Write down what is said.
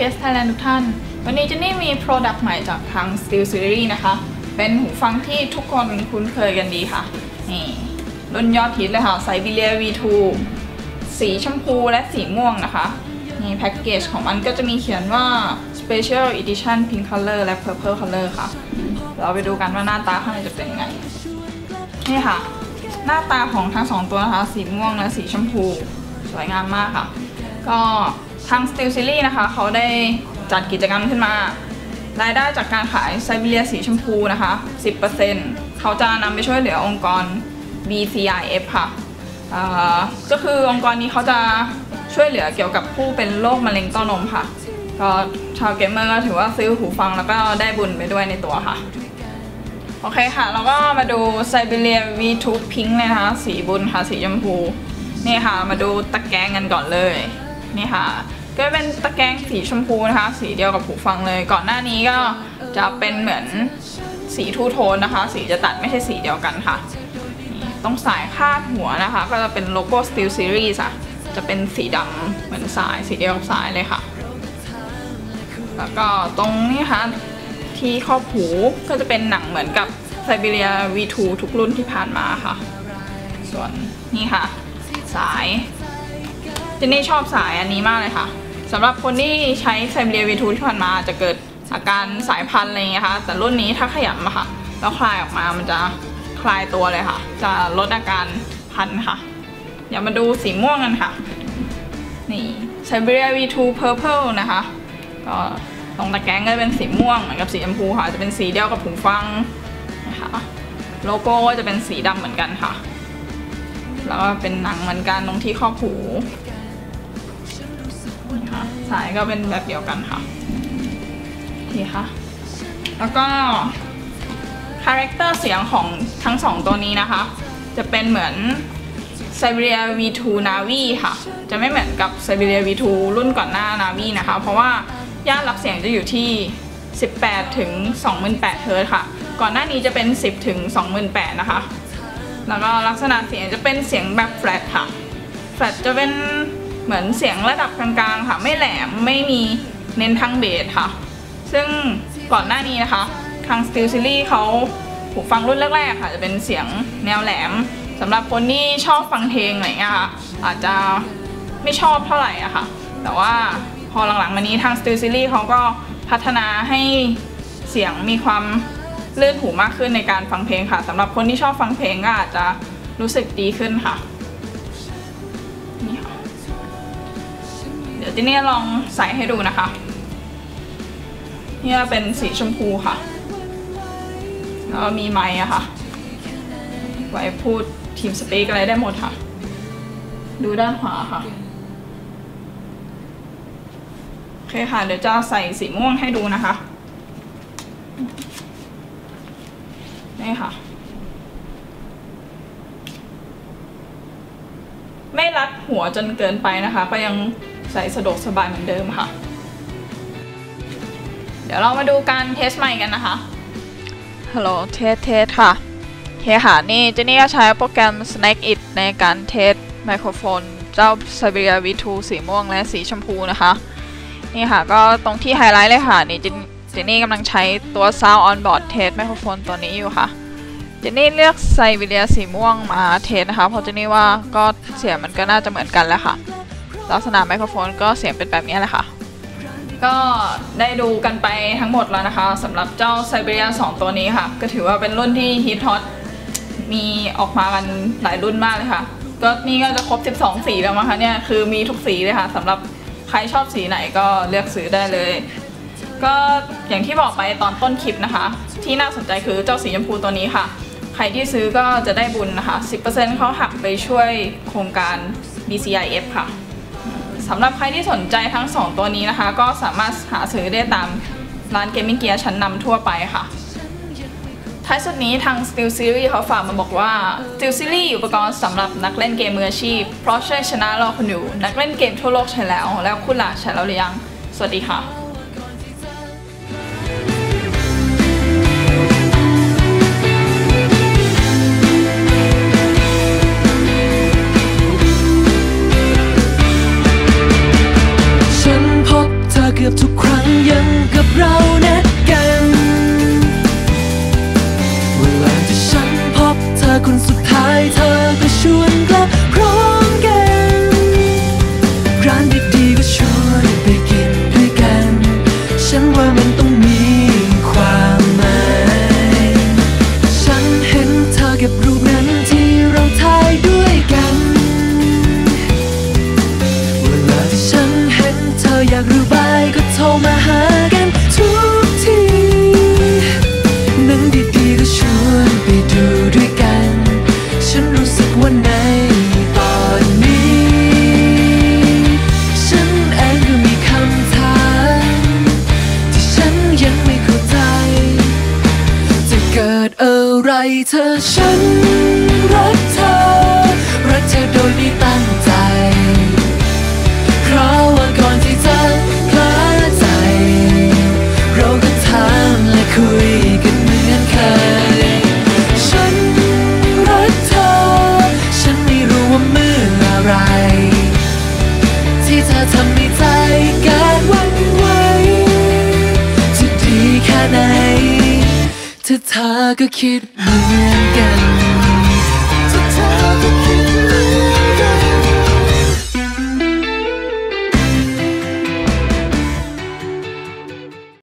FPS Thailand ทุกท่าน วันนี้เจนนี่มี Product ใหม่จากทาง Steel Series นะคะ เป็นหูฟังที่ทุกคนคุ้นเคยกันดีค่ะ นี่รุ่นยอดฮิตเลยค่ะ Siberia V2 สีชมพูและสีม่วงนะคะ นี่แพ็กเกจของมันก็จะมีเขียนว่า Special Edition Pink Color และ Purple Color ค่ะ เราไปดูกันว่าหน้าตาข้างในจะเป็นยังไง นี่ค่ะ หน้าตาของทั้งสองตัวนะคะ สีม่วงและสีชมพู สวยงามมากค่ะ ก็ ทาง Steel Series นะคะ เขาได้จัดกิจกรรมขึ้นมา รายได้จากการขายไซบีเรียสีชมพูนะคะ 10%เขาจะนำไปช่วยเหลือองค์กร BCIF ค่ะก็คือองค์กรนี้เขาจะช่วยเหลือเกี่ยวกับผู้เป็นโรคมะเร็งเต้านมค่ะ ก็ชาวเกมเมอร์ก็ถือว่าซื้อหูฟังแล้วก็ได้บุญไปด้วยในตัวค่ะ โอเคค่ะ แล้วก็มาดู Siberia V2 Pink เลยนะคะ สีบุญค่ะ สีชมพู นี่ค่ะ มาดูตะแกรงกันก่อนเลย นี่ค่ะ ก็เป็นตะแกรงสีชมพูนะคะ สีเดียวกับหูฟังเลย ก่อนหน้านี้ก็จะเป็นเหมือนสีทูโทนนะคะ สีจะตัดไม่ใช่สีเดียวกันค่ะนี่ตรงสายคาดหัวนะคะ ก็จะเป็นโลโก้ Steel Series อะจะเป็นสีดำเหมือนสายสีเดียวกับสายเลยค่ะ แล้วก็ตรงนี้ค่ะที่ครอบหูก็จะเป็นหนังเหมือนกับ Siberia V2 ทุกรุ่นที่ผ่านมาค่ะ ส่วนนี่ค่ะ สายเจนนี่ชอบสายอันนี้มากเลยค่ะ สำหรับคนที่ใช้ Siberia V2 ที่ผ่านมาจะเกิดอาการสายพันธุ์อะไรอย่างเงี้ยค่ะ แต่รุ่นนี้ถ้าขยำอะค่ะ แล้วคลายออกมามันจะคลายตัวเลยค่ะ จะลดอาการพันค่ะเดี๋ยวมาดูสีม่วงกันค่ะ นี่ Siberia V2 Purple นะคะ ก็ตรงตะแกรงก็จะเป็นสีม่วงเหมือนกับสีชมพูค่ะ จะเป็นสีเดียวกับหูฟังนะคะโลโก้ก็จะเป็นสีดำเหมือนกันค่ะ แล้วก็เป็นหนังเหมือนกันตรงที่ครอหู นี่ค่ะสายก็เป็นแบบเดียวกันค่ะนี่ค่ะ แล้วก็คาแรคเตอร์เสียงของทั้งสองตัวนี้นะคะ จะเป็นเหมือน Siberia V2 Navi ค่ะ จะไม่เหมือนกับ Siberia V2 รุ่นก่อนหน้า Navi นะคะ เพราะว่าย่านรับเสียงจะอยู่ที่ 18 ถึง 28 เฮิร์ตซ์ค่ะ ก่อนหน้านี้จะเป็น 10 ถึง 28 นะคะ แล้วก็ลักษณะเสียงจะเป็นเสียงแบบแฟลตค่ะ แฟลตจะเป็น เหมือนเสียงระดับกลางๆค่ะ ไม่แหลมไม่มีเน้นทางเบสค่ะ ซึ่งก่อนหน้านี้นะคะ ทาง Steel Series เขาหูฟังรุ่นแรกๆค่ะ จะเป็นเสียงแนวแหลมสำหรับคนที่ชอบฟังเพลงอะไรเงี้ยค่ะอาจจะไม่ชอบเท่าไหร่อะค่ะ แต่ว่าพอหลังๆมานี้ทาง Steel Series เขาก็พัฒนาให้เสียงมีความลื่นหูมากขึ้นในการฟังเพลงค่ะสำหรับคนที่ชอบฟังเพลงก็อาจจะรู้สึกดีขึ้นค่ะ ดี๋ยวจีนี่ลองใส่ให้ดูนะคะ นี่เป็นสีชมพูค่ะ แล้วมีไม้อะค่ะ ไว้พูดทีมสปีกอะไรได้หมดค่ะ ดูด้านขวาค่ะโอเคค่ะ เดี๋ยวจะใส่สีม่วงให้ดูนะคะ นี่ค่ะไม่รัดหัวจนเกินไปนะคะ ก็ยัง ใส่สะดวกสบายเหมือนเดิมค่ะ เดี๋ยวเรามาดูการเทสใหม่กันนะคะฮัลโหลเทสเทสค่ะเคค่ะนี่เจนี่ก็ใช้โปรแกรม Snack It ในการเทสไมโครโฟน เจ้า Siberia V2 สีม่วงและสีชมพูนะคะ นี่ค่ะก็ตรงที่ไฮไลท์เลยค่ะ นี่เจนเจนนี่กำลังใช้ตัว Sound on board test ไมโครโฟนตัวนี้อยู่ค่ะ เจนนี่เลือกไซบีเรียสีม่วงมาเทสนะคะ เพราะเจนนี่ว่าก็เสียงมันก็น่าจะเหมือนกันแหล้วค่ะ ลักษณะไมโครโฟนก็เสียงเป็นแบบนี้แหละค่ะ ก็ได้ดูกันไปทั้งหมดแล้วนะคะสำหรับเจ้า Siberia 2ตัวนี้ค่ะ ก็ถือว่าเป็นรุ่นที่ฮิตฮอตมีออกมากันหลายรุ่นมากเลยค่ะ ก็นี่ก็จะครบ 12 สีแล้วมั้งคะเนี่ยคือมีทุกสีเลยค่ะสำหรับใครชอบสีไหนก็เลือกซื้อได้เลยก็อย่างที่บอกไปตอนต้นคลิปนะคะ ที่น่าสนใจคือเจ้าสีชมพูตัวนี้ค่ะ ใครที่ซื้อก็จะได้บุญนะคะ 10%เขาหักไปช่วยโครงการ BCIF ค่ะ สำหรับใครที่สนใจทั้ง 2 ตัวนี้นะคะ ก็สามารถหาซื้อได้ตามร้านเกมมิ่งเกียร์ชั้นนำทั่วไปค่ะท้ายสุดนี้ทาง Steel Series เขาฝากมาบอกว่า Steel Series อุปกรณ์สำหรับนักเล่นเกมมืออาชีพ เพราะช่วยชนะรอคุณอยู่นักเล่นเกมทั่วโลกใช่แล้ว แล้วคุณล่ะใช่แล้วหรือยัง สวัสดีค่ะ momento mil. เธ จะดีแค่ไ